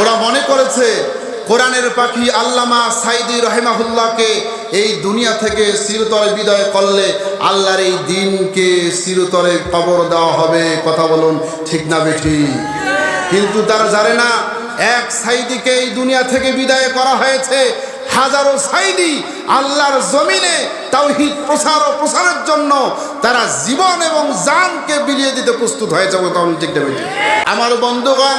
ওরা মনে করেছে কোরআনের পাখি আল্লামা সাইদি রহেমাহুল্লাহকে এই দুনিয়া থেকে চিরতরে বিদায় করলে আল্লাহর এই দিনকে চিরতরে কবর দেওয়া হবে, কথা বলুন ঠিক না বেঠি? কিন্তু তারা জানে না, এক সাইদিকে এই দুনিয়া থেকে বিদায় করা হয়েছে হাজারো সাইদি আল্লাহর জমিনে তাওহিদ প্রসার ও প্রসারের জন্য তারা জীবন এবং জানকে বিলিয়ে দিতে প্রস্তুত হয়েছে, কথা ঠিক না বেঠি? আমার বন্ধুগণ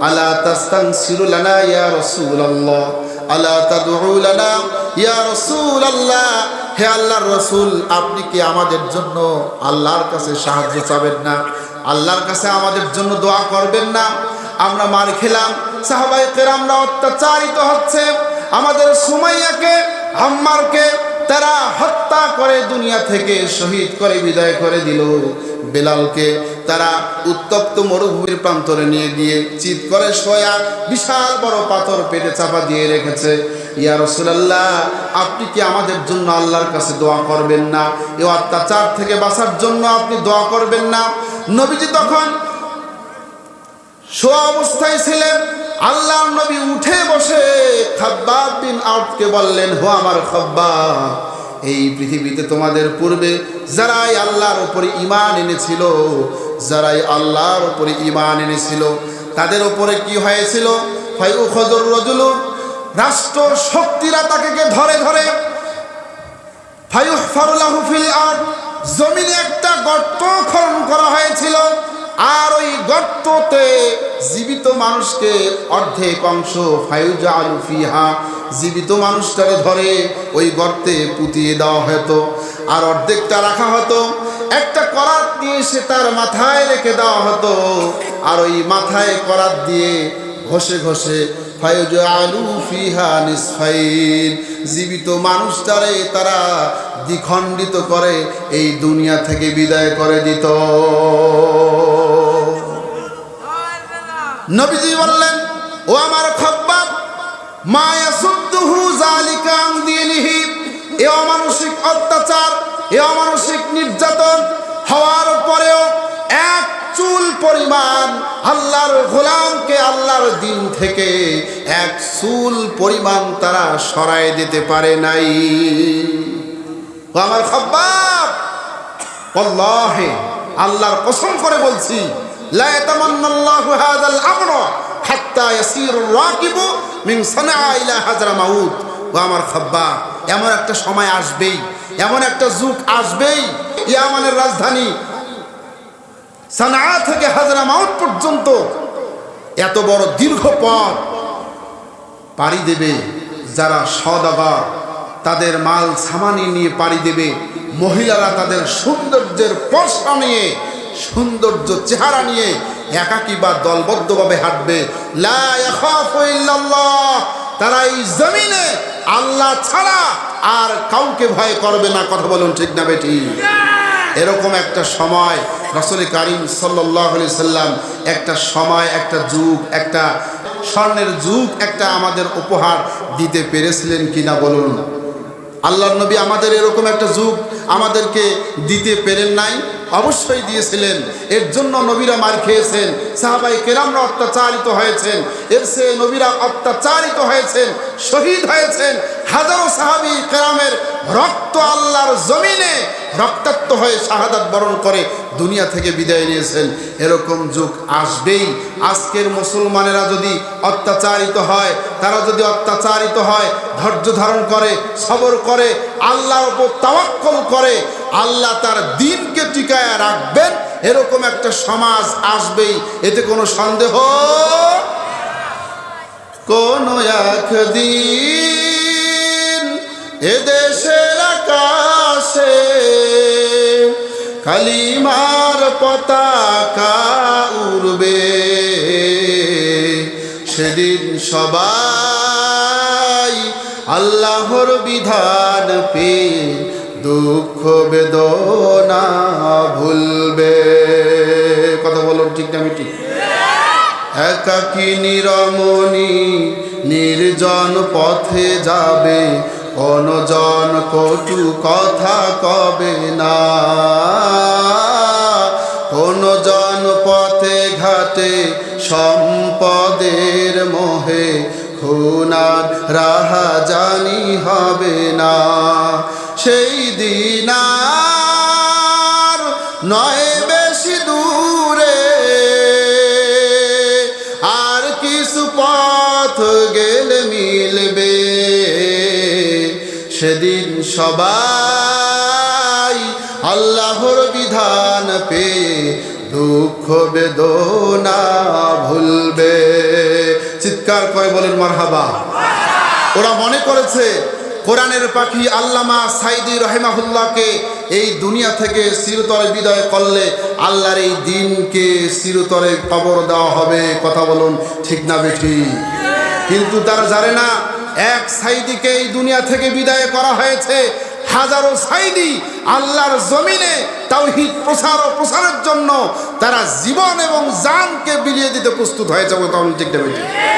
আলা তাস্তানসিরু লানা ইয়া রাসূলুল্লাহ, আলা তাদউ লানা ইয়া রাসূলুল্লাহ। হে আল্লাহর রাসূল, আপনি কি আমাদের জন্য আল্লাহর কাছে সাহায্য চাবেন না? আল্লাহর কাছে আমাদের জন্য দোয়া করবেন না? আমরা মার খেলাম সাহাবাই কেরামরা অত্যাচারিত হচ্ছে। আমাদের সুমাইয়াকে, আম্মারকে তারা হত্যা করে দুনিয়া থেকে শহীদ করে বিদায় করে দিল। বেলালকে তারা উত্তপ্ত মরুভূমির প্রান্তরে নিয়ে গিয়ে চিৎ করে শোয়া বিশাল বড় পাথর পেটে চাপা দিয়ে রেখেছে। ইয়া রসুলাল্লাহ, আপনি কি আমাদের জন্য আল্লাহর কাছে দোয়া করবেন না? এ অত্যাচার থেকে বাঁচার জন্য আপনি দোয়া করবেন না? নবীজি তখন শোয়া অবস্থায় ছিলেন। আল্লাহ নবী উঠে বসে খাব্বাব বিন আউটকে বললেন হো আমার খাব্বাব, এই পৃথিবীতে তোমাদের পূর্বে যারাই আল্লাহর উপরে ইমান এনেছিল যারাই আল্লাহর উপরে ইমান এনেছিল, তাদের উপরে কি হয়েছিল? রজুলু রাষ্ট্র শক্তিরা তাকে ধরে ধরে? জমিনে একটা গর্ত খনন করা হয়েছিল, আর ওই গর্ততে জীবিত মানুষকে অর্ধেক অংশ ফায়ুজা আলুফিহা জীবিত মানুষটারে ধরে ওই গর্তে পুঁতিয়ে দেওয়া হতো, আর অর্ধেকটা রাখা হতো। একটা করাত দিয়ে সে তার মাথায় রেখে দেওয়া হতো। আর ওই মাথায় করাত দিয়ে ঘষে ঘষে জীবিত মানুষটারে তারা দ্বিখণ্ডিত করে, এই দুনিয়া থেকে বিদায় করে দিত। নবীজি বললেন, ও আমার খব্বাব মায়া সুদ্দুহু জালিকা আন দীনিহি। এ অমানসিক অত্যাচার এ অমানসিক নির্যাতন হওয়ার পরেও এক চুল পরিমাণ আল্লাহর গোলামকে আল্লাহর দিন থেকে এক চুল পরিমাণ তারা সরায় দিতে পারে নাই। আমার খব্বাব আল্লাহে আল্লাহর কসম করে বলছি হাজরামাউত ও আমার খব্বাব, এমন একটা সময় আসবেই এমন একটা যুগ আসবেই, ইয়ামানের রাজধানী সানা থেকে হাজরা পর্যন্ত এত বড় দীর্ঘ পথ পাড়ি দেবে যারা সদাগর তাদের মাল সামানি নিয়ে পাড়ি দেবে, মহিলারা তাদের সৌন্দর্যের পর্ষা নিয়ে, সৌন্দর্য চেহারা নিয়ে একাকী বা দলবদ্ধভাবে হাঁটবে লা। তারা এই জমিনে আল্লাহ ছাড়া আর কাউকে ভয় করবে না, কথা বলুন ঠিক না বেটি? এরকম একটা সময় রসুল কারিম সাল্লি সাল্লাম, একটা সময়, একটা যুগ, একটা স্বর্ণের যুগ, একটা আমাদের উপহার দিতে পেরেছিলেন কিনা বলুন? আল্লাহ নবী আমাদের এরকম একটা যুগ আমাদেরকে দিতে পেরেন নাই, অবশ্যই দিয়েছিলেন। এর জন্য নবীরা মার খেয়েছেন সাহাবাই কেরামরা অত্যাচারিত হয়েছেন, এর সে নবীরা অত্যাচারিত হয়েছেন, শহীদ হয়েছেন হাজারো সাহাবি কেরামের রক্ত আল্লাহর জমিনে রক্তাক্ত হয়ে শাহাদাত বরণ করে দুনিয়া থেকে বিদায় নিয়েছেন। এরকম যুগ আসবেই। আজকের মুসলমানেরা যদি অত্যাচারিত হয়, তারা যদি অত্যাচারিত হয়, ধৈর্য ধারণ করে, সবর করে, আল্লাহর উপর তাওয়াক্কল করে, আল্লাহ তার দিনকে টিকায় রাখবেন, এরকম একটা সমাজ আসবেই। এতে কোনো সন্দেহ? কোন একদিন এদেশের আকাশে কালিমার পতাকা উড়বে। সেদিন সবাই আল্লাহর বিধান পে দুঃখ বেদনা ভুলবে। কথা বলুন ঠিক না ঠিক একাকী নিরমণি নির্জন পথে যাবে। অনজন কটু কথা কবে না। জন পথে ঘাটে সম্পদের মোহে খুনার রাহা জানি হবে না। সেই দিন নয় বেশি দূরে আর কিছু পথ গেলে সেদিন সবাই আল্লাহর বিধান পেয়ে দুঃখ বেদনা ভুলবে। চিৎকার করে বলেন, মারহাবা। ওরা মনে করেছে, কোরআনের পাখি আল্লামা সাইদি রহেমাহুল্লাহকে এই দুনিয়া থেকে চিরতরে বিদায় করলে আল্লাহর এই দিনকে চিরতরে কবর দেওয়া হবে। কথা বলুন, ঠিক না বেঠি? কিন্তু তারা জানে না এক সাইদিকে এই দুনিয়া থেকে বিদায় করা হয়েছে। হাজারো সাইদি আল্লাহর জমিনে তাওহিদ প্রসার ও প্রসারের জন্য তারা জীবন এবং জানকে বিলিয়ে দিতে প্রস্তুত হয়েছে ঠিক